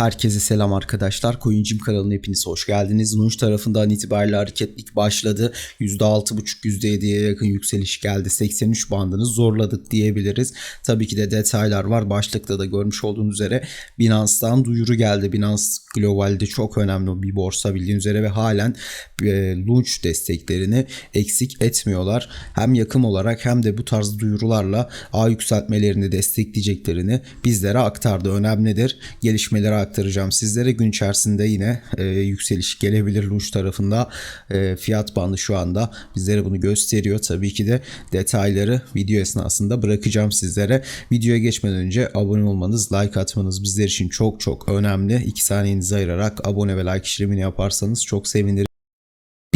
Herkese selam arkadaşlar. Coincim kanalına hepiniz hoş geldiniz. Nunç tarafından itibariyle hareketlik başladı. %6.5 %7'ye yakın yükseliş geldi. 83 bandını zorladık diyebiliriz. Tabii ki de detaylar var. Başlıkta da görmüş olduğunuz üzere Binance'dan duyuru geldi. Binance globalde çok önemli bir borsa bildiğiniz üzere ve halen e, launch desteklerini eksik etmiyorlar. Hem yakım olarak hem de bu tarz duyurularla ağ yükseltmelerini destekleyeceklerini bizlere aktardı. Önemlidir. Gelişmeleri aktaracağım sizlere. Gün içerisinde yine e, yükseliş gelebilir Lunch tarafında. E, fiyat bandı şu anda bizlere bunu gösteriyor. Tabii ki de detayları video esnasında bırakacağım sizlere. Videoya geçmeden önce abone olmanız, like atmanız bizler için çok çok önemli. 2 saniyenizi ayırarak abone ve like işlemini yaparsanız çok sevinirim.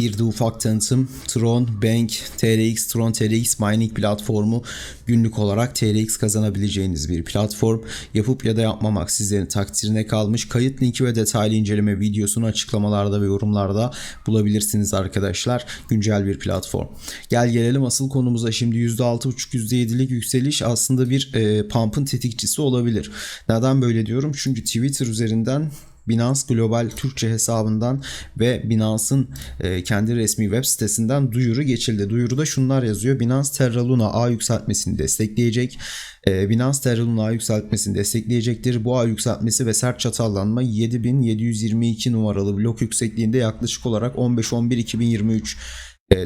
Bir de ufak tanıtım Tron Bank TRX Tron TRX mining platformu günlük olarak TRX kazanabileceğiniz bir platform. Yapıp ya da yapmamak sizlerin takdirine kalmış. Kayıt linki ve detaylı inceleme videosunu açıklamalarda ve yorumlarda bulabilirsiniz arkadaşlar. Güncel bir platform. Gel gelelim asıl konumuza şimdi %6.5 %7'lik yükseliş aslında bir e, pump'ın tetikçisi olabilir. Neden böyle diyorum? Çünkü Twitter üzerinden Binance Global Türkçe hesabından ve Binance'ın e, kendi resmi web sitesinden duyuru geçildi. Duyuruda şunlar yazıyor. Binance Terra Luna ağ yükseltmesini destekleyecek. E, Binance Terra Luna ağ yükseltmesini destekleyecektir. Bu ağ yükseltmesi ve sert çatallanma 7722 numaralı blok yüksekliğinde yaklaşık olarak 15-11-2023 e,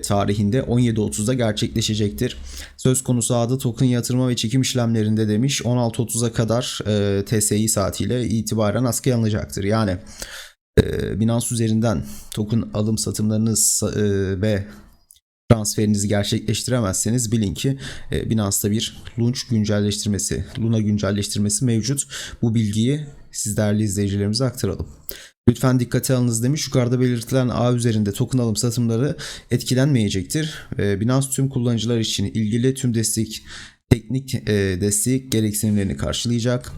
tarihinde 17.30'da gerçekleşecektir. Söz konusu ağda token yatırma ve çekim işlemlerinde demiş 16.30'a kadar e, TSI saatiyle itibaren askıya alınacaktır. Yani e, Binance üzerinden token alım satımlarınız e, ve transferinizi gerçekleştiremezseniz bilin ki e, Binance'da bir launch güncelleştirmesi, Luna güncelleştirmesi mevcut. Bu bilgiyi siz değerli izleyicilerimize aktaralım. Lütfen dikkate alınız demiş. Yukarıda belirtilen ağ üzerinde token alım satımları etkilenmeyecektir. E, Binance tüm kullanıcılar için ilgili tüm destek teknik e, destek gereksinimlerini karşılayacak.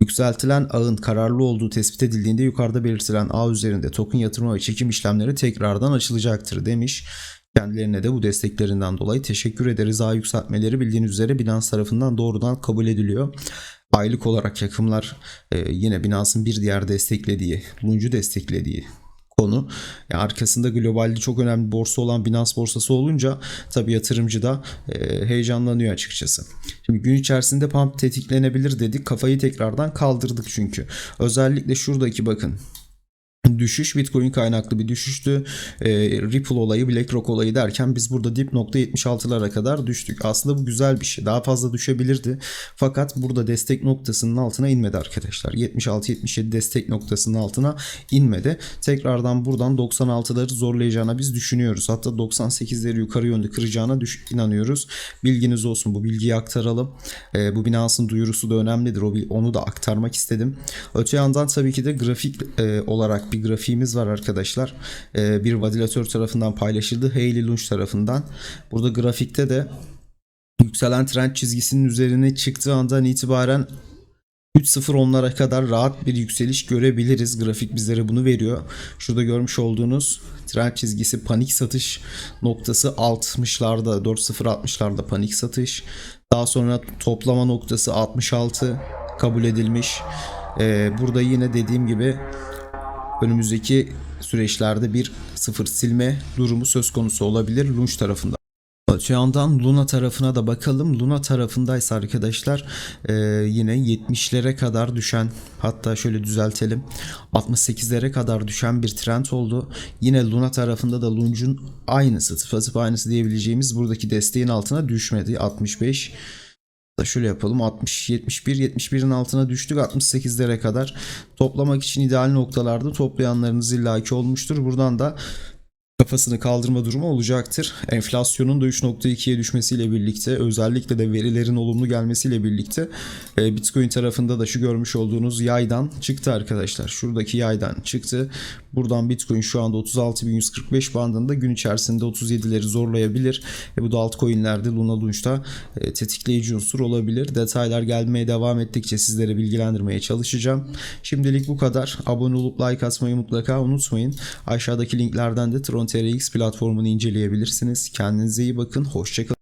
Yükseltilen ağın kararlı olduğu tespit edildiğinde yukarıda belirtilen ağ üzerinde token yatırma ve çekim işlemleri tekrardan açılacaktır demiş. Kendilerine de bu desteklerinden dolayı teşekkür ederiz. Ağ yükseltmeleri bildiğiniz üzere Binance tarafından doğrudan kabul ediliyor. Aylık olarak yakımlar e, yine Binance'ın bir diğer desteklediği, Luncu desteklediği konu. Yani arkasında globalde çok önemli borsa olan Binance borsası olunca tabii yatırımcı da e, heyecanlanıyor açıkçası. Şimdi gün içerisinde pump tetiklenebilir dedik. Kafayı tekrardan kaldırdık çünkü. Özellikle şuradaki bakın düşüş Bitcoin kaynaklı bir düşüştü. E, Ripple olayı, BlackRock olayı derken biz burada dip nokta 76'lara kadar düştük. Aslında bu güzel bir şey. Daha fazla düşebilirdi. Fakat burada destek noktasının altına inmedi arkadaşlar. 76-77 destek noktasının altına inmedi. Tekrardan buradan 96'ları zorlayacağına biz düşünüyoruz. Hatta 98'leri yukarı yönde kıracağına düş inanıyoruz. Bilginiz olsun. Bu bilgiyi aktaralım. E, bu Binance'ın duyurusu da önemlidir. O, onu da aktarmak istedim. Öte yandan tabii ki de grafik e, olarak bir grafiğimiz var arkadaşlar. Ee, bir validatör tarafından paylaşıldı. Hayley Lunch tarafından. Burada grafikte de yükselen trend çizgisinin üzerine çıktığı andan itibaren 3.0 kadar rahat bir yükseliş görebiliriz. Grafik bizlere bunu veriyor. Şurada görmüş olduğunuz trend çizgisi panik satış noktası 60'larda 4.0-60'larda panik satış. Daha sonra toplama noktası 66 kabul edilmiş. Ee, burada yine dediğim gibi önümüzdeki süreçlerde bir sıfır silme durumu söz konusu olabilir Lunch tarafında. Öte yandan Luna tarafına da bakalım. Luna tarafındaysa arkadaşlar e, yine 70'lere kadar düşen hatta şöyle düzeltelim 68'lere kadar düşen bir trend oldu. Yine Luna tarafında da Lunch'un aynısı tıpatıp aynısı diyebileceğimiz buradaki desteğin altına düşmedi 65 da şöyle yapalım 60 71 71'in altına düştük 68'lere kadar toplamak için ideal noktalarda toplayanlarınız illaki olmuştur. Buradan da kafasını kaldırma durumu olacaktır. Enflasyonun da 3.2'ye düşmesiyle birlikte özellikle de verilerin olumlu gelmesiyle birlikte e, Bitcoin tarafında da şu görmüş olduğunuz yaydan çıktı arkadaşlar. Şuradaki yaydan çıktı. Buradan Bitcoin şu anda 36.145 bandında gün içerisinde 37'leri zorlayabilir. E, bu da altcoin'lerde Luna Launch'ta e, tetikleyici unsur olabilir. Detaylar gelmeye devam ettikçe sizlere bilgilendirmeye çalışacağım. Şimdilik bu kadar. Abone olup like atmayı mutlaka unutmayın. Aşağıdaki linklerden de Tron TRX platformunu inceleyebilirsiniz. Kendinize iyi bakın. Hoşçakalın.